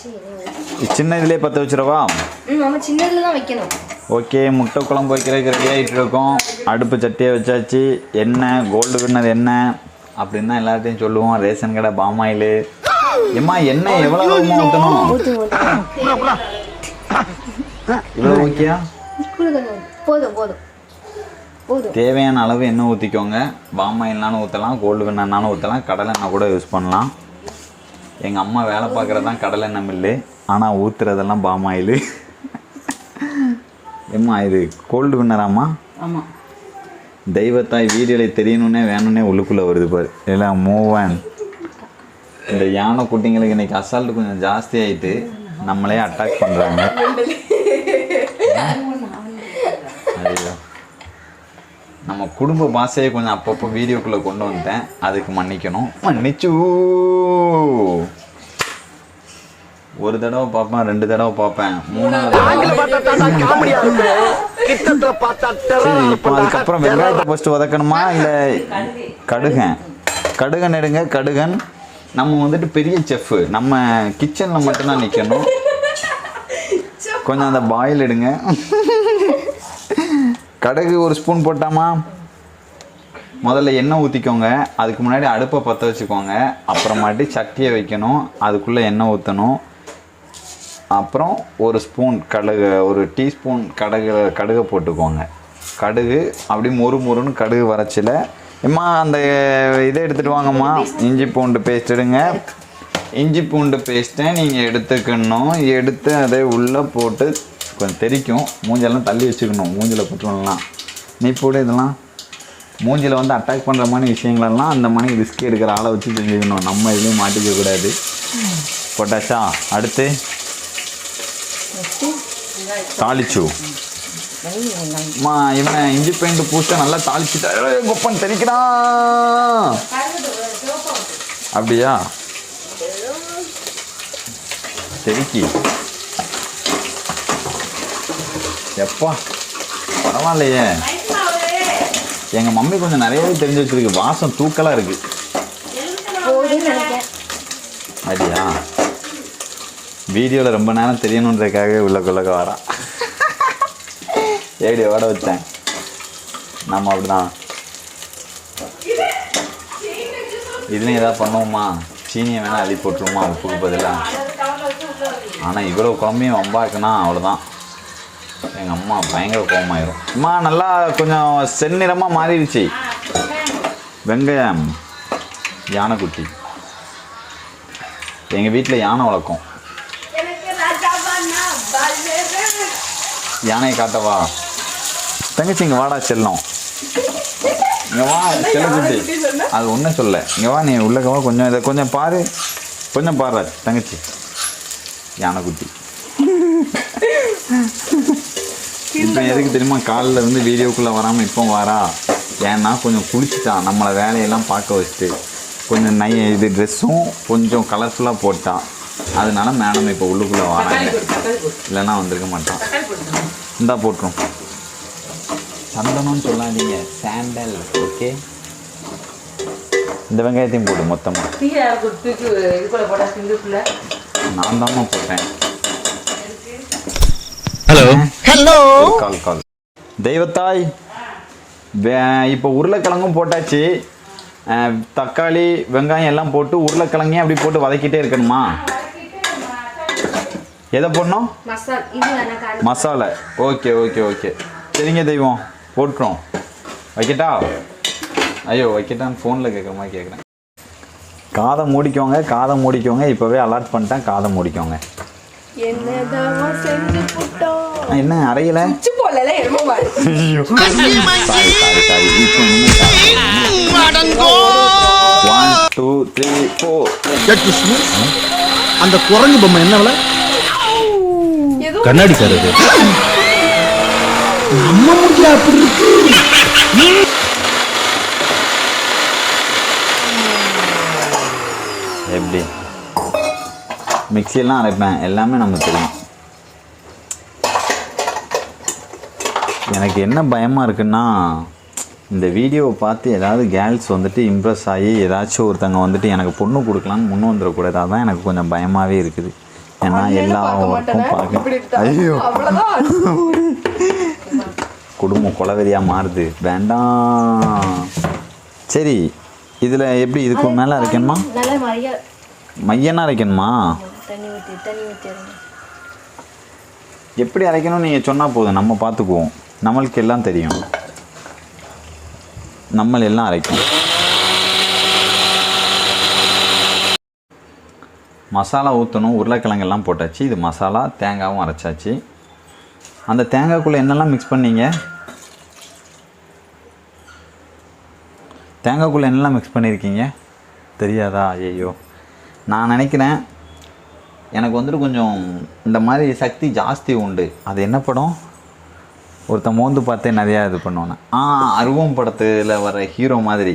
எண்ணெய் சின்ன இதுலேயே பற்ற சின்னதில் தான் வைக்கணும். ஓகே முட்டை குழம்பு வைக்கிறதுக்கு ரெடி ஆகிட்டு இருக்கோம் அடுப்பு சட்டியை வச்சாச்சு. எண்ணெய் கோல்டு வின்னர் எண்ணெய் அப்படின்னு தான் எல்லார்ட்டையும் சொல்லுவோம். ரேஷன் கடை பாமாயில். ஏம்மா எண்ணெய் எவ்வளோ ஊற்றணும் ஊற்றி ஊற்றி இவ்வளோ ஓகேயா போதும் போதும். தேவையான அளவு எண்ணெய் ஊற்றிக்கோங்க பாமாயில்னாலும் ஊற்றலாம் கோல்டு வின்னர்னாலும் ஊற்றலாம் கடலெண்ணெய் கூட யூஸ் பண்ணலாம். எங்கள் அம்மா வேலை பார்க்குறது தான் கடலெண்ணெய் மில்லு. ஆனால் ஊற்றுறதெல்லாம் பாமாயில் ஏம்மா இது கோல்டு வின்னராம்மா ஆமாம்? தெய்வத்தாய் வீடியோவில் தெரியணுன்னே வேணும்னே உள்ளுக்குள்ளே வருது பாரு. எல்லாம் மூவன் இந்த யானை குட்டிங்களுக்கு இன்னைக்கு அசால்ட்டு கொஞ்சம் ஜாஸ்தி ஆயிட்டு நம்மளே அட்டாக் பண்ணுறாங்க ஐயோ நம்ம குடும்ப பாஷையை கொஞ்சம் அப்பப்போ வீடியோக்குள்ளே கொண்டு வந்துட்டேன். அதுக்கு மன்னிக்கணும். மன்னிச்சு. ஒரு தடவை பார்ப்பேன் ரெண்டு தடவை பார்ப்பேன். மூணாவது இப்போ அதுக்கப்புறம் வெங்காயத்தை ஃபஸ்ட்டு வதக்கணுமா இல்லை கடுகன்? கடுகன் எடுங்க கடுகன். நம்ம வந்துட்டு பெரிய செஃப்பு நம்ம கிச்சனில் மட்டும்தான் நிற்கணும் கொஞ்சம் அந்த பாயில் எடுங்க. கடுகு ஒரு ஸ்பூன் போட்டாமா? முதல்ல எண்ணெய் ஊற்றிக்கோங்க அதுக்கு முன்னாடி அடுப்பை பற்ற வச்சுக்கோங்க. அப்புறமாட்டி சட்டியை வைக்கணும். அதுக்குள்ளே எண்ணெய் ஊற்றணும் அப்புறம் ஒரு ஸ்பூன் கடுகு ஒரு டீஸ்பூன் கடுகு கடுகை போட்டுக்கோங்க. கடுகு அப்படி மொறு மொறுன்னு கடுகு வரைச்சில எம்மா அந்த இதை எடுத்துகிட்டு வாங்கம்மா. இஞ்சி பூண்டு பேஸ்ட் எடுங்க. இஞ்சி பூண்டு பேஸ்ட்டை நீங்கள் எடுத்துக்கணும். எடுத்து அதை உள்ளே போட்டு கொஞ்சம் தெறிக்கும் மூஞ்செல்லாம் தள்ளி வச்சுக்கணும். மூஞ்சில் போட்டுலாம் நீ போடு இதெல்லாம் மூஞ்சில் வந்து அட்டாக் பண்ணுற மாதிரி விஷயங்களெல்லாம் அந்த மாதிரி ரிஸ்க் எடுக்கிற ஆளை வச்சு செஞ்சுக்கணும். நம்ம எதுவும் மாட்டிக்க கூடாது. போட்டாச்சா அடுத்து தாளிச்சு. மா இவன் இஞ்சி பெயிண்ட் பூச நல்லா தாளிச்சுட்டா. கொப்பன் தெரிக்கிறான் அப்படியா? தெரிக்கி எப்பா? பரவாயில்லையே. எங்கள் மம்மி கொஞ்சம் நிறையவே தெரிஞ்சு வச்சிருக்கு. வாசம் தூக்கலாக இருக்கு. போதும்னு நினைக்கிறேன். அப்படியா? வீடியோவில் ரொம்ப நேரம் தெரியணுன்றதுக்காக உள்ளக்குள்ளக்க வரான் ஏடி ஓட வச்சேன். நம்ம அப்படிதான். இதுலையும் ஏதாவது பண்ணுவோமா? சீனியை வேணால் அள்ளி போட்டுருமா உப்புக்கு பதிலாக ஆனால் இவ்வளோ குழம்பையும் வம்பாக்குனா அவ்வளோதான் எங்கள் அம்மா பயங்கர கோவமாயிரும். அம்மா நல்லா கொஞ்சம் செந்நிறமாக மாறிடுச்சு. வெங்காயம் யானைக்குட்டி. எங்கள் வீட்டில் யானை வளர்க்கும். யானையை காட்டவா தங்கச்சி இங்கே வாடா செல்லம். இங்கே வா செல்லக்குட்டி அது ஒன்றும் சொல்ல. இங்கே வா நீ உள்ளக்க வா கொஞ்சம் இதை கொஞ்சம் பாரு. கொஞ்சம் பாரு தங்கச்சி. யானைக்குட்டி. இப்போ எதுக்கு தெரியுமா? காலில் இருந்து வீடியோக்குள்ளே வராமல் இப்போ வரா ஏன்னா கொஞ்சம் குளிச்சுட்டான் நம்மளை வேலையெல்லாம் பார்க்க வச்சுட்டு. கொஞ்சம் நை இது ட்ரெஸ்ஸும் கொஞ்சம் கலர்ஃபுல்லாக போட்டான் அதனால மேடம் இப்போ உள்ளுக்குள்ளே வராங்க இல்லைன்னா வந்திருக்க மாட்டான் இந்தா போட்டுரும். சந்தனம்னு சொல்லாதீங்க. சாண்டல் ஓகே இந்த வெங்காயத்தையும் போடு மொத்தமாக நான் தாம்மா போட்டேன். Hello call call. தெய்வத்தாய் வே- இப்போ உருளைக்கிழங்கும் போட்டாச்சு. அஹ், தக்காளி வெங்காயம் எல்லாம் போட்டு உருளைக்கிழங்கையும் அப்படி போட்டு வதக்கிட்டே இருக்கணுமா? எதை போடணும்? மசால். இது எனக்கு அடுத்து மசாலா. Okay okay okay. சரிங்க தெய்வம் போட்டுரும் வைக்கட்டா? ஐயோ வைக்கட்டான்னு ஃபோனில் கேட்குற மாதிரி கேட்குறேன் காதை மூடிக்கோங்க காதை மூடிக்கோங்க. இப்போவே அலாட் பண்ணிட்டேன் காதை மூடிக்கோங்க. என்ன அறையில? சாரி சாரி சாரி அந்த குரங்கு பொம்மை என்ன விலை? கண்ணாடி தருது. நம்ம முடியல அப்படி இருக்கு? எப்படி? மிக்சியெல்லாம் அரைப்பேன். எல்லாமே நமக்கு தெரியும் எனக்கு என்ன பயமாக இருக்குன்னா இந்த வீடியோவை பார்த்து ஏதாவது கேர்ள்ஸ் வந்துட்டு இம்ப்ரெஸ் ஆகி ஏதாச்சும் ஒருத்தங்க வந்துட்டு எனக்கு பொண்ணு கொடுக்கலான்னு முன் வந்துடக்கூடாது அதான் எனக்கு கொஞ்சம் பயமாகவே இருக்குது. ஏன்னா எல்லா பார்க்க ஒர்க்கும் பார்க்க ஐயோ. குடும்பம் குலவெறியாக மாறுது. வேண்டாம். சரி இதில் எப்படி இதுக்கு மேலே அரைக்கணுமா? நல்ல மாதிரியா மையனா அரைக்கணுமா? தண்ணி ஊற்றி தண்ணி ஊற்றிடுங்க எப்படி அரைக்கணும்னு நீங்கள் சொன்னால் போதும். நம்ம பார்த்துக்குவோம் நம்மளுக்கு எல்லாம் தெரியும். நம்மள எல்லாம் அரைக்கும் மசாலா ஊற்றணும் உருளைக்கிழங்கெல்லாம் போட்டாச்சு. இது மசாலா தேங்காவும் அரைச்சாச்சு. அந்த தேங்காய்க்குள்ளே என்னெல்லாம் மிக்ஸ் பண்ணீங்க? தேங்காய்க்குள்ளே என்னெல்லாம் மிக்ஸ் பண்ணியிருக்கீங்க தெரியாதா? ஐயோ நான் நினைக்கிறேன் எனக்கு வந்துட்டு கொஞ்சம் இந்த மாதிரி சக்தி ஜாஸ்தி உண்டு. அது என்ன படம்? ஒருத்தன் மோந்து பார்த்தே நிறையா இது பண்ணுவானே. ஆ அருவம் படத்தில் வர ஹீரோ மாதிரி.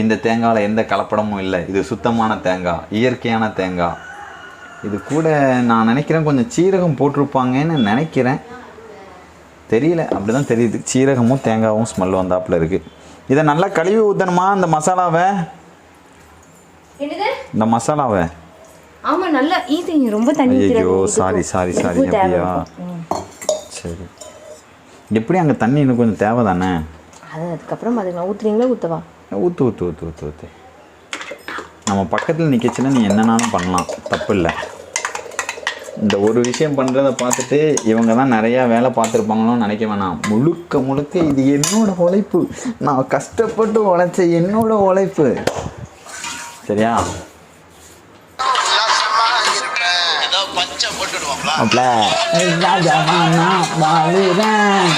இந்த தேங்காயில் எந்த கலப்படமும் இல்லை. இது சுத்தமான தேங்காய் இயற்கையான தேங்காய் இது கூட நான் நினைக்கிறேன் கொஞ்சம் சீரகம் போட்டிருப்பாங்கன்னு நினைக்கிறேன். தெரியல அப்படி தான் தெரியுது. சீரகமும் தேங்காவும் ஸ்மெல் வந்தாப்புல இருக்குது இதை நல்லா கழுவி ஊற்றணுமா இந்த மசாலாவை? இந்த மசாலாவை? ஆமா நல்லா இது ரொம்ப தண்ணி ஐயோ. சாரி சாரி சாரி அப்படியா. சரி. எப்படி அங்கே தண்ணி இன்னும் கொஞ்சம் தேவை தானே அது அதுக்கப்புறம் அது நான் ஊத்துறீங்களா ஊத்தவா? ஊற்று ஊற்று ஊற்று ஊற்று ஊற்று நம்ம பக்கத்தில் நிற்கச்சுன்னா நீ என்னன்னாலும் பண்ணலாம். தப்பு இல்லை. இந்த ஒரு விஷயம் பண்ணுறத பார்த்துட்டு இவங்க தான் நிறையா வேலை பார்த்துருப்பாங்களோன்னு நினைக்க வேணாம். முழுக்க முழுக்க இது என்னோட உழைப்பு. நான் கஷ்டப்பட்டு உழைச்ச என்னோட உழைப்பு. சரியா? அப்பல ராஜாவானா வாழுறேன்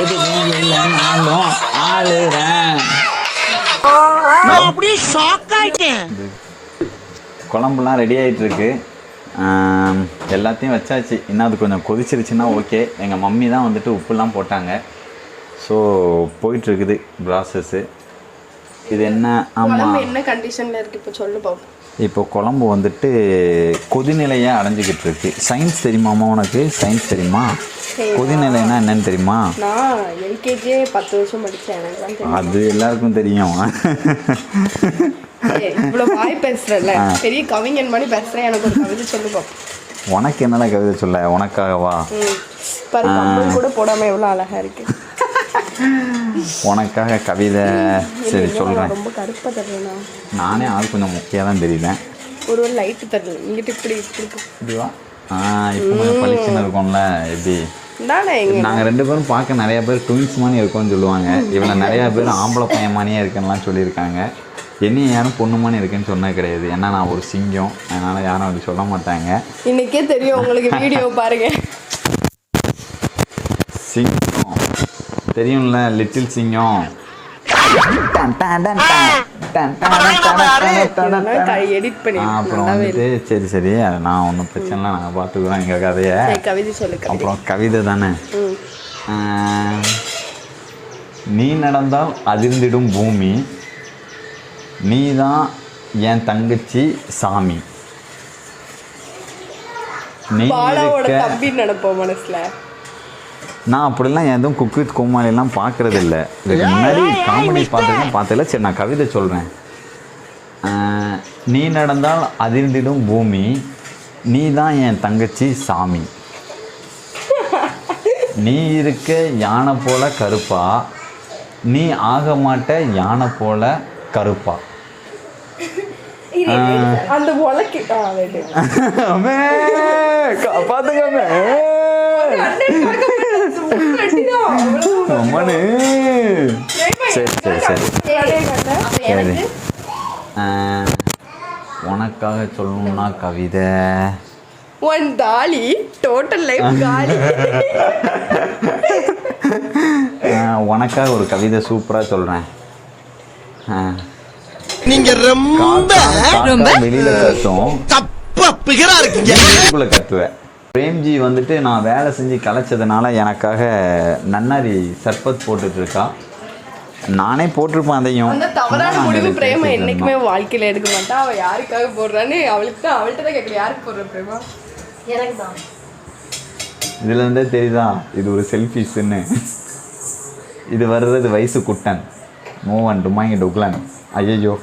எதுவும் இல்லைனாலும் ஆளுறேன் குழம்புலாம் ரெடி ஆகிட்டு இருக்கு எல்லாத்தையும் வச்சாச்சு. இன்னும் அது கொஞ்சம் கொதிச்சிருச்சுன்னா ஓகே எங்கள் மம்மி தான் வந்துட்டு உப்புலாம் போட்டாங்க. ஸோ போயிட்டுருக்குது ப்ராசஸ்ஸு இது என்ன? ஆமாம் என்ன கண்டிஷனில் இருக்கு? இப்போ சொல்லு பாப்போம். இப்போ குழம்பு வந்துட்டு கொதிநிலையை அடைஞ்சிக்கிட்டு இருக்கு சயின்ஸ் தெரியுமாமா உனக்கு? சயின்ஸ் தெரியுமா? கொதிநிலைன்னா என்னன்னு தெரியுமா? பத்து வருஷம் அது எல்லாருக்கும் தெரியும். ஏய், இவ்வளவு வாய் பேசுறல பெரிய கவிஞன் மாதிரி பேசுறேன் எனக்கு ஒரு கவிதை சொல்லு பாப்போம் உனக்கு என்னடா கவிதை சொல்ல? உனக்காகவா? கூட போடாம எவ்வளவு அழகா இருக்கு. உனக்காக கவிதை சரி சொல்கிறேன் ரொம்ப கருப்பா தருவேனா? நானே ஆள் கொஞ்சம் முக்கியம் தான் தெரியல ஒரு ஒரு லைட்டு தருது இங்கிட்டு இப்படி இப்படி இதுவா? ஆ இப்போ கொஞ்சம் பளிச்சுன்னு இருக்கும்ல எப்படி? நாங்கள் ரெண்டு பேரும் பார்க்க நிறைய பேர் ட்வின்ஸ் மாதிரி இருக்கோம்னு சொல்லுவாங்க. இவனை நிறைய பேர் ஆம்பளை பையன் மாதிரியே இருக்கேன்லாம் சொல்லியிருக்காங்க. என்னையும் யாரும் பொண்ணு மாதிரி இருக்கேன்னு சொன்னது கிடையாது. ஏன்னா நான் ஒரு சிங்கம். அதனால் யாரும் அப்படி சொல்ல மாட்டாங்க. இன்னைக்கே தெரியும் உங்களுக்கு வீடியோ பாருங்க. சிங்கம். தெரியும்ல லிட்டில் சிங்கம். அப்புறம் வந்துட்டு சரி சரி. அது நான் ஒன்றும் பிரச்சனை இல்லை நாங்கள் பார்த்துக்குறோம் எங்கள் கதையை. கவிதை சொல்லு கவிதை. அப்புறம் கவிதை தானே. நீ நடந்தால் அதிர்ந்திடும் பூமி. நீ தான் என் தங்கச்சி சாமி. நீ இருக்க தம்பி நினைப்போம் மனசுல. நான் அப்படிலாம் எதுவும் குக் வித் கோமாளிலாம் பார்க்கறது இல்லை இதுக்கு முன்னாடி காமெடி பார்த்துருக்கேன் பார்த்ததில்ல சரி நான் கவிதை சொல்கிறேன் நீ நடந்தால் அதிர்ந்திடும் பூமி நீ தான் என் தங்கச்சி சாமி. நீ இருக்க யானை போல கருப்பா நீ ஆக மாட்ட யானை போல கருப்பா. அந்த உலக்கு ஆ வெயிட் அம்மே, காப்பாத்துக்கம்மே. அம்மானு. சரி சரி சரி. உனக்காக சொல்லணும்னா கவிதை. ஒன் தாலி டோட்டல் லைஃப் காலி உனக்காக ஒரு கவிதை சூப்பராக சொல்கிறேன் நீங்க ரொம்ப வெளியில கத்தும். தப்பா பிகரா இருக்கீங்க. கத்துவேன். பிரேம்ஜி வந்துட்டு நான் வேலை செஞ்சு கலைச்சதுனால எனக்காக நன்னாரி சர்பத் போட்டுட்டு இருக்கா நானே போட்டிருப்பேன் அதையும். தவறான முடிவு பிரேமா இருந்தோம். வாழ்க்கையில எடுக்க மாட்டா. அவ யாருக்காக போடுறான்னு அவளுக்கு தான் அவள்கிட்ட தான் கேட்கல யாருக்கு போடுற பிரேமா? எனக்கு தான். இதுல இருந்தே தெரியுதா? இது ஒரு செல்ஃபிஸ்ன்னு. இது வர்றது வயசு குட்டன். மூவன் டுமாங்கி டுக்லன் ஐயோ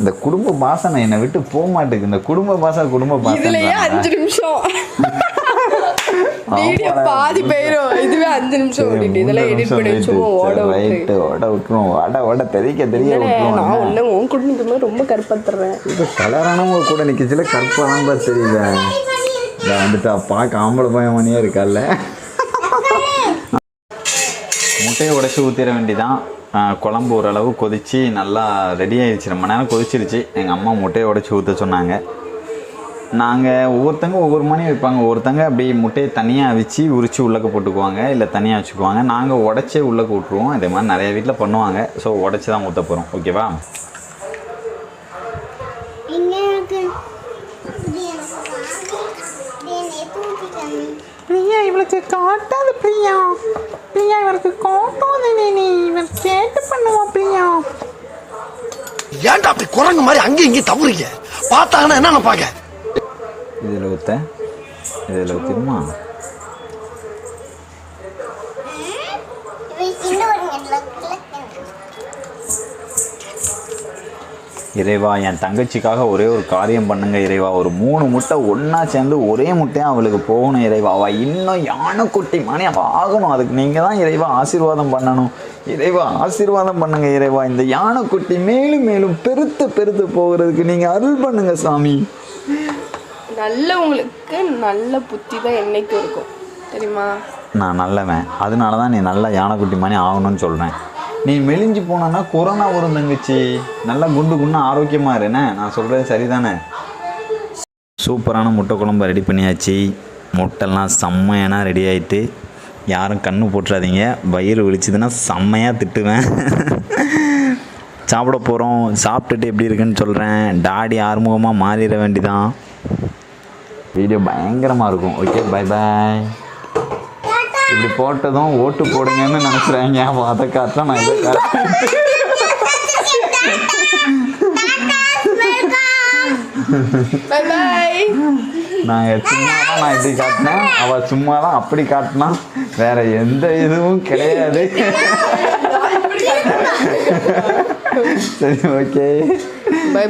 இந்த குடும்ப பாசனை என்னை விட்டு போக மாட்டேங்குது. இந்த குடும்ப பாசம் குடும்ப இதுலயே அஞ்சு பாசம் நிமிஷம். வீடியோ. பாதி போயிரும் இதுவே அஞ்சு நிமிஷம் ஓடிட்டு இதெல்லாம் எடிட் பண்ணி வச்சுருவோம் ஓட விட்டு ஓட விட்டுருவோம். ஓட ஓட தெரிய தெரிய நான் ஒண்ணு உன் கூட நிற்கும் ரொம்ப கருப்பத்துறேன். இப்போ கலரானவங்க கூட நிற்கச்சில கற்பெல்லாம் பார்த்து தெரியல இந்த வந்துட்டு பார்க்க ஆம்பளை பையன் மணியாக இருக்கால்ல முட்டையை உடைச்சி ஊற்றிட வேண்டிதான். குழம்பு ஓரளவு கொதிச்சு நல்லா ரெடி ஆயிடுச்சு. ரொம்ப நேரம் கொதிச்சிருச்சு. எங்கள் அம்மா முட்டையை உடைச்சி ஊற்ற சொன்னாங்க. நாங்கள் ஒவ்வொருத்தங்க ஒவ்வொரு மணி வைப்பாங்க. ஒருத்தங்க அப்படி முட்டையை தனியாக அவிச்சு உரிச்சு உள்ளக்க போட்டுக்குவாங்க. இல்லை தனியாக வச்சுக்குவாங்க. நாங்கள் உடச்சே உள்ளக்க விட்ருவோம் இதே மாதிரி நிறைய வீட்டில் பண்ணுவாங்க. ஸோ உடச்சி தான் ஊற்ற போகிறோம் ஓகேவா பிரியா இவளுக்கு காட்டாத பிரியா. பிரியா இவருக்கு காட்டாத நீ இவன் கேட்டு பண்ணுவா பிரியா. ஏன்டா அப்படி குரங்கு மாதிரி அங்கேயும் இங்கேயும் தவறுங்க பார்த்தாங்கன்னா என்ன நினைப்பாங்க? இதில் இதில் ஊற்றிடுமா இறைவா என் தங்கச்சிக்காக ஒரே ஒரு காரியம் பண்ணுங்க இறைவா. ஒரு மூணு முட்டை ஒன்றா சேர்ந்து ஒரே முட்டையாக அவளுக்கு போகணும் இறைவா. அவள் இன்னும் யானைக்குட்டி மணி அவள் ஆகணும். அதுக்கு நீங்கள் தான் இறைவா ஆசீர்வாதம் பண்ணணும். இறைவா ஆசீர்வாதம் பண்ணுங்க இறைவா. இந்த யானைக்குட்டி மேலும் மேலும் பெருத்து பெருத்து போகிறதுக்கு நீங்கள் அருள் பண்ணுங்க சாமி. நல்லவங்களுக்கு நல்ல புத்தி தான் என்றைக்கும் இருக்கும். தெரியுமா? நான் நல்லவன். அதனால தான் நீ நல்ல யானைக்குட்டி மாதிரி ஆகணும்னு சொல்கிறேன் நீ மெலிஞ்சு போனன்னா கொரோனா வரும் தங்கச்சி. நல்லா குண்டு குண்டு ஆரோக்கியமாக இருண்ணே நான் சொல்கிறது சரிதானே? சூப்பரான முட்டை குழம்பு ரெடி பண்ணியாச்சு. முட்டைலாம் செம்மையானா ரெடி ஆகிட்டு யாரும் கண்ணு போட்டுறாதீங்க வயிறு விழிச்சதுன்னா செம்மையாக திட்டுவேன். சாப்பிட போகிறோம் சாப்பிட்டுட்டு எப்படி இருக்குன்னு சொல்கிறேன் டாடி ஆறுமுகமாக மாறிட வேண்டிதான். வீடியோ பயங்கரமாக இருக்கும். ஓகே பை பாய் இப்படி போட்டதும் ஓட்டு போடுங்கன்னு நினைச்சுறாங்க. அப்போ அதை காட்டலாம் நான் இதை காட்டுறேன். நாங்கள் சும்மா தான் நான் இப்படி காட்டினேன். அவள் சும்மா தான் அப்படி காட்டினா வேற எந்த இதுவும் கிடையாது. சரி ஓகே பை